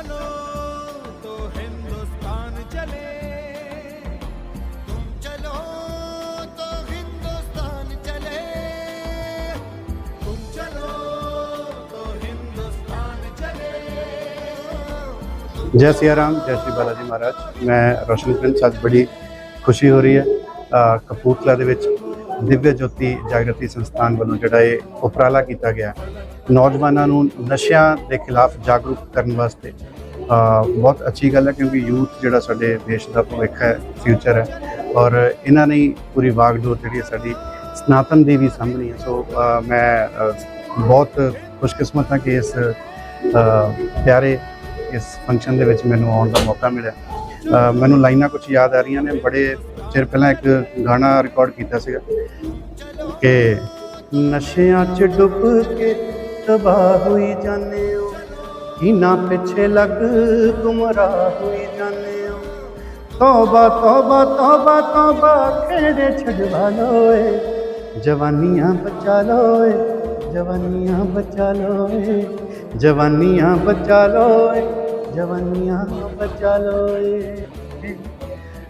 चलो तो हिंदुस्तान चले तुम चलो तो हिंदुस्तान चले तुम चलो तो हिंदुस्तान जय सिया राम जय श्री बालाजी महाराज मैं रोशन प्रिंस आज बड़ी ਖੁਸ਼ੀ ਹੋ ਰਹੀ ਹੈ। ਕਪੂਰਥਲਾ ਦੇ ਵਿੱਚ ਦਿਵਯ ਜੋਤੀ ਜਾਗਰਤੀ ਸੰਸਥਾਨ ਵੱਲੋਂ ਜਿਹੜਾ ਇਹ ਉਪਰਾਲਾ ਕੀਤਾ ਗਿਆ। ਨੌਜਵਾਨਾਂ ਨੂੰ ਨਸ਼ਿਆਂ ਦੇ ਖਿਲਾਫ ਜਾਗਰੂਕ ਕਰਨ ਵਾਸਤੇ ਬਹੁਤ ਅੱਛੀ ਗੱਲ ਹੈ ਕਿਉਂਕਿ ਯੂਥ ਜਿਹੜਾ ਸਾਡੇ ਦੇਸ਼ ਦਾ ਭਵਿੱਖ ਹੈ ਫਿਊਚਰ ਹੈ ਔਰ ਇਹਨਾਂ ਨੇ ਪੂਰੀ ਵਾਗਡੋਰ ਜਿਹੜੀ ਹੈ ਸਾਡੀ ਸਨਾਤਨ ਦੀ ਵੀ ਸਾਹਮਣੀ ਹੈ। ਸੋ ਮੈਂ ਬਹੁਤ ਖੁਸ਼ਕਿਸਮਤ ਹਾਂ ਕਿ ਇਸ ਪਿਆਰੇ ਇਸ ਫੰਕਸ਼ਨ ਦੇ ਵਿੱਚ ਮੈਨੂੰ ਆਉਣ ਦਾ ਮੌਕਾ ਮਿਲਿਆ। ਮੈਨੂੰ ਲਾਈਨਾਂ ਕੁਝ ਯਾਦ ਆ ਰਹੀਆਂ ਨੇ। ਬੜੇ ਚਿਰ ਪਹਿਲਾਂ ਇੱਕ ਗਾਣਾ ਰਿਕਾਰਡ ਕੀਤਾ ਸੀਗਾ ਕਿ ਨਸ਼ਿਆਂ 'ਚ ਡੁੱਬ ਕੇ ਤਬਾਹ ਹੋਈ ਜਾਂਦੇ ਇਹਨਾਂ ਪਿੱਛੇ ਲੱਗ ਗੁੰਮਰਾਹ ਹੋਈ ਜਾਂਦੇ ਹੋ। ਤੌਬਾ ਤੌਬਾ ਤੌਬਾ ਤੌਬਾ, ਖੇੜੇ ਛਡਵਾ ਲੋਏ। ਜਵਾਨੀਆਂ ਬਚਾ ਲੋਏ, ਜਵਾਨੀਆਂ ਬਚਾ ਲੋਏ। ਜਵਾਨੀਆਂ ਬਚਾ ਲੋਏ, ਜਵਾਨੀਆਂ ਬਚਾ ਲੋਏ।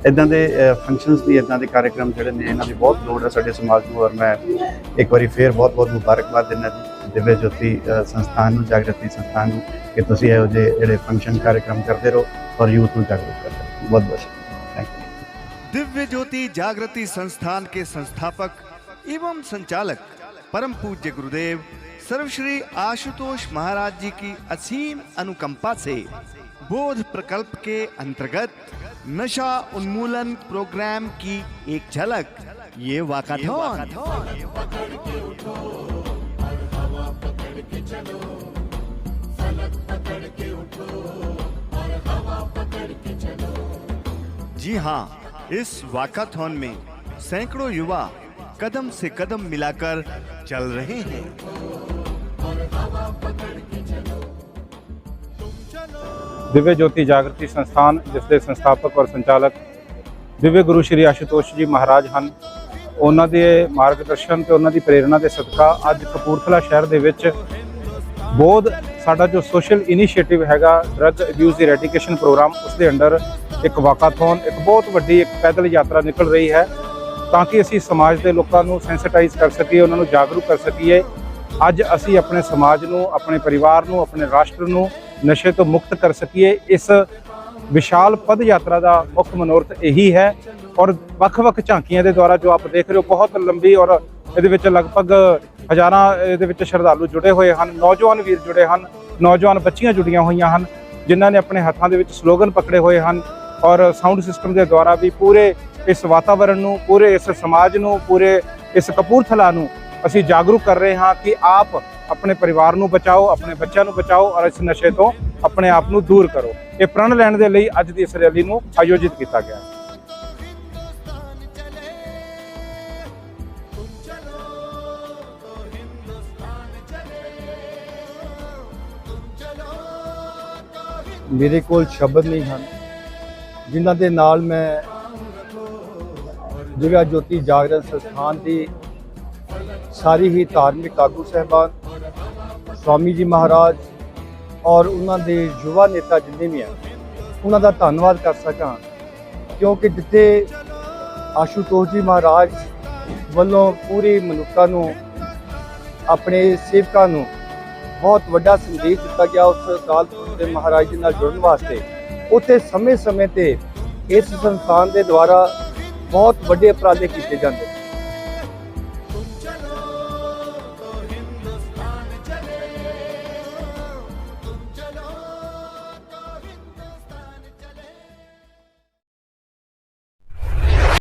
ਇਦਾਂ ਦੇ ਫੰਕਸ਼ਨਸ ਦੀ ਇਦਾਂ ਦੇ ਕਾਰਜਕ੍ਰਮ ਜਿਹੜੇ ਨੇ ਇਹਨਾਂ ਦੀ ਬਹੁਤ ਲੋੜ ਹੈ ਸਾਡੇ ਸਮਾਜ ਨੂੰ ਔਰ ਮੈਂ ਇੱਕ ਵਾਰੀ ਫੇਰ ਬਹੁਤ ਬਹੁਤ ਮੁਬਾਰਕਬਾਦ ਦਿੰਦਾ ਜੀ ਦਿਵਯ ਜੋਤੀ ਅ, ਸੰਸਥਾਨ ਨੂੰ ਜਾਗਰਤੀ ਸੰਸਥਾਨ ਨੂੰ ਕਿ ਤੁਸੀਂ ਇਹੋ ਜਿਹੇ ਜਿਹੜੇ ਫੰਕਸ਼ਨ ਕਾਰਜਕ੍ਰਮ ਕਰਦੇ ਰਹੋ ਔਰ ਯੂਥ ਨੂੰ ਜਾਗਰੂਕ ਕਰਦੇ ਰਹੋ ਬਹੁਤ ਬਹੁਤ ਸ਼ੁਕਰੀਆ ਥੈਂਕ ਯੂ दिव्य ज्योति जागृति संस्थान के संस्थापक एवं संचालक परम पूज्य गुरुदेव सर्वश्री आशुतोष महाराज जी की असीम अनुकंपा से बोध प्रकल्प के अंतर्गत नशा उन्मूलन प्रोग्राम की एक झलक ये वाकाथॉन। जी हाँ इस वाकाथॉन में सैकड़ों युवा कदम से कदम मिलाकर चल रहे हैं। ਦਿਵਯ ਜੋਤੀ ਜਾਗਰਤੀ ਸੰਸਥਾਨ ਜਿਸ ਦੇ ਸੰਸਥਾਪਕ ਔਰ ਸੰਚਾਲਕ ਦਿਵਯ ਗੁਰੂ ਸ਼੍ਰੀ ਆਸ਼ੂਤੋਸ਼ ਜੀ ਮਹਾਰਾਜ ਹਨ ਉਹਨਾਂ ਦੇ ਮਾਰਗਦਰਸ਼ਨ ਤੇ ਉਹਨਾਂ ਦੀ ਪ੍ਰੇਰਣਾ ਦੇ ਸਦਕਾ ਅੱਜ ਕਪੂਰਥਲਾ ਸ਼ਹਿਰ ਦੇ ਵਿੱਚ ਬੋਧ ਸਾਡਾ ਜੋ ਸੋਸ਼ਲ ਇਨੀਸ਼ੀਏਟਿਵ ਹੈਗਾ ਡਰੱਗ ਅਬਿਊਜ਼ ਇਰੈਡੀਕੇਸ਼ਨ ਪ੍ਰੋਗਰਾਮ ਉਸ ਦੇ ਅੰਡਰ ਇੱਕ ਵਾਕਾਥੋਨ ਇੱਕ ਬਹੁਤ ਵੱਡੀ ਇੱਕ ਪੈਦਲ ਯਾਤਰਾ ਨਿਕਲ ਰਹੀ ਹੈ ਤਾਂ ਕਿ ਅਸੀਂ ਸਮਾਜ ਦੇ ਲੋਕਾਂ ਨੂੰ ਸੈਂਸਿਟਾਈਜ਼ ਕਰ ਸਕੀਏ ਉਹਨਾਂ ਨੂੰ ਜਾਗਰੂਕ ਕਰ ਸਕੀਏ ਅੱਜ ਅਸੀਂ ਆਪਣੇ ਸਮਾਜ ਨੂੰ ਆਪਣੇ ਪਰਿਵਾਰ ਨੂੰ ਆਪਣੇ ਰਾਸ਼ਟਰ ਨੂੰ ਨਸ਼ੇ ਤੋਂ ਮੁਕਤ ਕਰ ਸਕੀਏ, ਇਸ ਵਿਸ਼ਾਲ ਪਦ ਯਾਤਰਾ ਦਾ ਮੁੱਖ ਮਨੋਰਥ ਇਹੀ ਹੈ ਔਰ ਵੱਖ-ਵੱਖ ਝਾਂਕੀਆਂ ਦੇ ਦੁਆਰਾ ਜੋ ਆਪ ਦੇਖ ਰਹੇ ਹੋ, ਬਹੁਤ ਲੰਬੀ ਔਰ ਇਹਦੇ ਵਿੱਚ ਲਗਭਗ ਹਜ਼ਾਰਾਂ ਇਹਦੇ ਵਿੱਚ ਸ਼ਰਧਾਲੂ ਜੁੜੇ ਹੋਏ ਹਨ, ਨੌਜਵਾਨ ਵੀਰ ਜੁੜੇ ਹਨ, ਨੌਜਵਾਨ ਬੱਚੀਆਂ ਜੁੜੀਆਂ ਹੋਈਆਂ ਹਨ, ਜਿਨ੍ਹਾਂ ਨੇ ਆਪਣੇ ਹੱਥਾਂ ਦੇ ਵਿੱਚ ਸਲੋਗਨ ਪਕੜੇ ਹੋਏ ਹਨ ਔਰ ਸਾਊਂਡ ਸਿਸਟਮ ਦੇ ਦੁਆਰਾ ਵੀ ਪੂਰੇ ਇਸ ਵਾਤਾਵਰਣ ਨੂੰ, ਪੂਰੇ ਇਸ ਸਮਾਜ ਨੂੰ, ਪੂਰੇ ਇਸ ਕਪੂਰਥਲਾ ਨੂੰ ਅਸੀਂ ਜਾਗਰੂਕ ਕਰ ਰਹੇ ਹਾਂ ਕਿ ਆਪ ਆਪਣੇ ਪਰਿਵਾਰ ਨੂੰ ਬਚਾਓ, ਆਪਣੇ ਬੱਚਿਆਂ ਨੂੰ ਬਚਾਓ ਔਰ ਇਸ ਨਸ਼ੇ ਤੋਂ ਆਪਣੇ ਆਪ ਨੂੰ ਦੂਰ ਕਰੋ। ਇਹ ਪ੍ਰਣ ਲੈਣ ਦੇ ਲਈ ਅੱਜ ਦੀ ਇਸ ਰੈਲੀ ਨੂੰ ਆਯੋਜਿਤ ਕੀਤਾ ਗਿਆ ਹੈ। ਮੇਰੇ ਕੋਲ ਸ਼ਬਦ ਨਹੀਂ ਹਨ, ਜਿਨ੍ਹਾਂ ਦੇ ਨਾਲ ਮੈਂ ਦਿਵਿਆ ਜੋਤੀ ਜਾਗਰਣ ਸੰਸਥਾਨ ਦੀ ਸਾਰੀ ਹੀ ਧਾਰਮਿਕ ਆਗੂ ਸਹਿਬਾਨ ਸਵਾਮੀ ਜੀ ਮਹਾਰਾਜ ਔਰ ਉਹਨਾਂ ਦੇ ਯੁਵਾ ਨੇਤਾ ਜਿੰਨੇ ਵੀ ਆ, ਉਹਨਾਂ ਦਾ ਧੰਨਵਾਦ ਕਰ ਸਕਾਂ, ਕਿਉਂਕਿ ਜਿੱਥੇ ਆਸ਼ੂਤੋਸ਼ ਜੀ ਮਹਾਰਾਜ ਵੱਲੋਂ ਪੂਰੀ ਮਨੁੱਖਤਾ ਨੂੰ, ਆਪਣੇ ਸੇਵਕਾਂ ਨੂੰ ਬਹੁਤ ਵੱਡਾ ਸੰਦੇਸ਼ ਦਿੱਤਾ ਗਿਆ ਉਸ ਕਾਲ ਪੁਰਖ ਦੇ ਮਹਾਰਾਜ ਜੀ ਨਾਲ ਜੁੜਨ ਵਾਸਤੇ, ਉੱਥੇ ਸਮੇਂ-ਸਮੇਂ ਤੇ ਇਸ ਸੰਸਥਾਨ ਦੇ ਦੁਆਰਾ ਬਹੁਤ ਵੱਡੇ ਉਪਰਾਲੇ ਕੀਤੇ ਜਾਂਦੇ